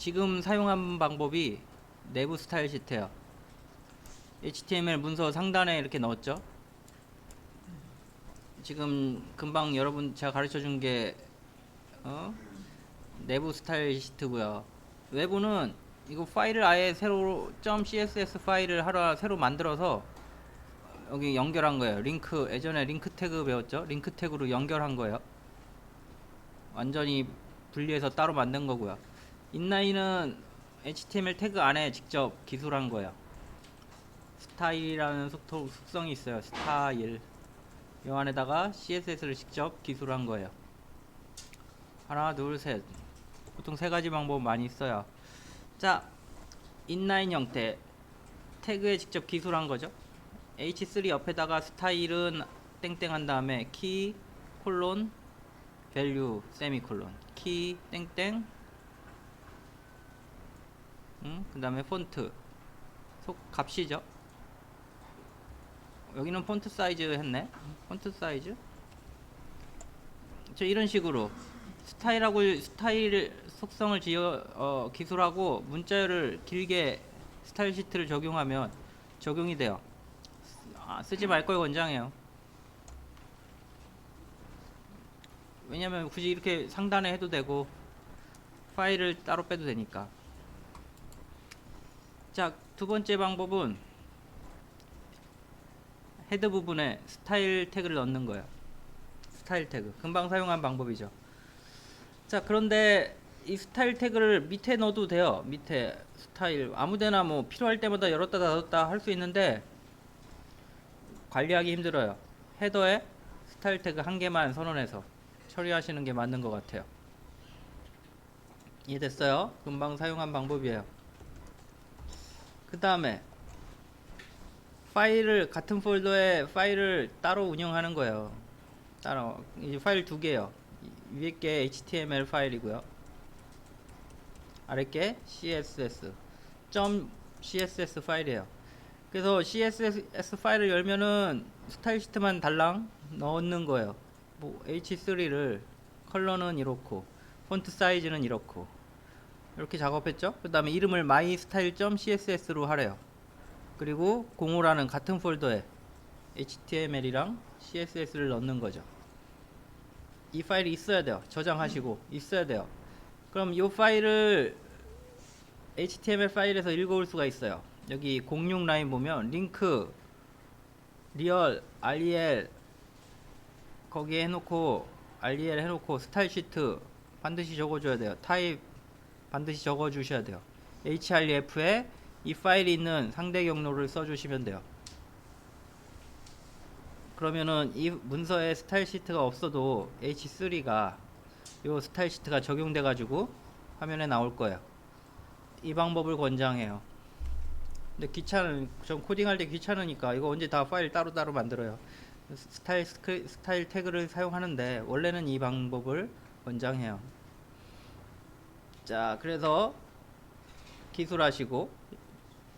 지금 사용한 방법이 내부 스타일 시트예요. HTML 문서 상단에 이렇게 넣었죠. 지금 금방 여러분 제가 가르쳐 준게 어? 내부 스타일 시트고요. 외부는 이거 파일을 아예 새로 .css 파일을 하나 새로 만들어서 여기 연결한 거예요. 링크 예전에 링크 태그 배웠죠? 링크 태그로 연결한 거예요. 완전히 분리해서 따로 만든 거고요. 인라인은 HTML 태그 안에 직접 기술한 거예요. 스타일이라는 속도, 속성이 있어요. 스타일. 이 안에다가 CSS를 직접 기술한 거예요. 하나, 둘, 셋. 보통 세 가지 방법 많이 써요. 자, 인라인 형태. 태그에 직접 기술한 거죠. H3 옆에다가 스타일은 땡땡 한 다음에 키 콜론 밸류 세미콜론 키 땡땡 음, 그 다음에 폰트. 속 값이죠? 여기는 폰트 사이즈 했네. 폰트 사이즈? 저 이런 식으로 스타일하고 스타일 속성을 지어 어, 기술하고 문자열을 길게 스타일 시트를 적용하면 적용이 돼요. 아, 쓰지 말 걸 권장해요. 왜냐면 굳이 이렇게 상단에 해도 되고 파일을 따로 빼도 되니까 자 두 번째 방법은 헤드 부분에 스타일 태그를 넣는 거예요 스타일 태그. 금방 사용한 방법이죠. 자 그런데 이 스타일 태그를 밑에 넣어도 돼요. 밑에 스타일. 아무데나 뭐 필요할 때마다 열었다 닫았다 할 수 있는데 관리하기 힘들어요. 헤더에 스타일 태그 한 개만 선언해서 처리하시는 게 맞는 것 같아요. 이해됐어요? 금방 사용한 방법이에요. 그 다음에 파일을 같은 폴더에 파일을 따로 운영하는 거예요. 따로 이 파일 두 개요. 위에 게 HTML 파일이고요. 아래 게 CSS .css 파일이에요. 그래서 CSS 파일을 열면은 스타일 시트만 달랑 넣는 거예요. 뭐 H3를 컬러는 이렇고 폰트 사이즈는 이렇고 이렇게 작업했죠. 그 다음에 이름을 mystyle.css로 하래요. 그리고 공호라는 같은 폴더에 HTML이랑 CSS를 넣는 거죠. 이 파일이 있어야 돼요. 저장하시고 있어야 돼요. 그럼 이 파일을 HTML 파일에서 읽어올 수가 있어요. 여기 06 라인 보면 링크 리얼 rel 거기에 해놓고 rel 해놓고 스타일 시트 반드시 적어줘야 돼요. 타입 반드시 적어 주셔야 돼요. href에 이 파일이 있는 상대 경로를 써 주시면 돼요. 그러면은 이 문서에 스타일 시트가 없어도 h3가 요 스타일 시트가 적용돼 가지고 화면에 나올 거예요. 이 방법을 권장해요. 근데 귀찮은 전 코딩할 때 귀찮으니까 이거 언제 다 파일 따로따로 만들어요. 스타일 스크, 스타일 태그를 사용하는데 원래는 이 방법을 권장해요. 자, 그래서 기술하시고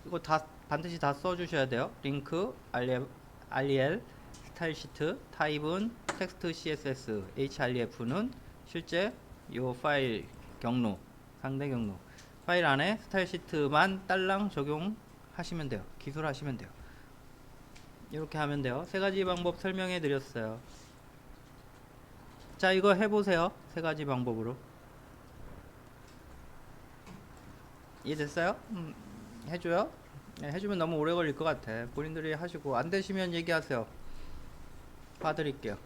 이거 다 반드시 다 써주셔야 돼요. 링크, rel, rel 스타일 시트, 타입은 텍스트 css, href는 실제 요 파일 경로, 상대 경로 파일 안에 스타일 시트만 딸랑 적용하시면 돼요. 기술하시면 돼요. 이렇게 하면 돼요. 세 가지 방법 설명해 드렸어요. 자, 이거 해보세요. 세 가지 방법으로. 이해됐어요? 음, 해줘요? 네, 해주면 너무 오래 걸릴 것 같아. 본인들이 하시고 안 되시면 얘기하세요. 봐드릴게요.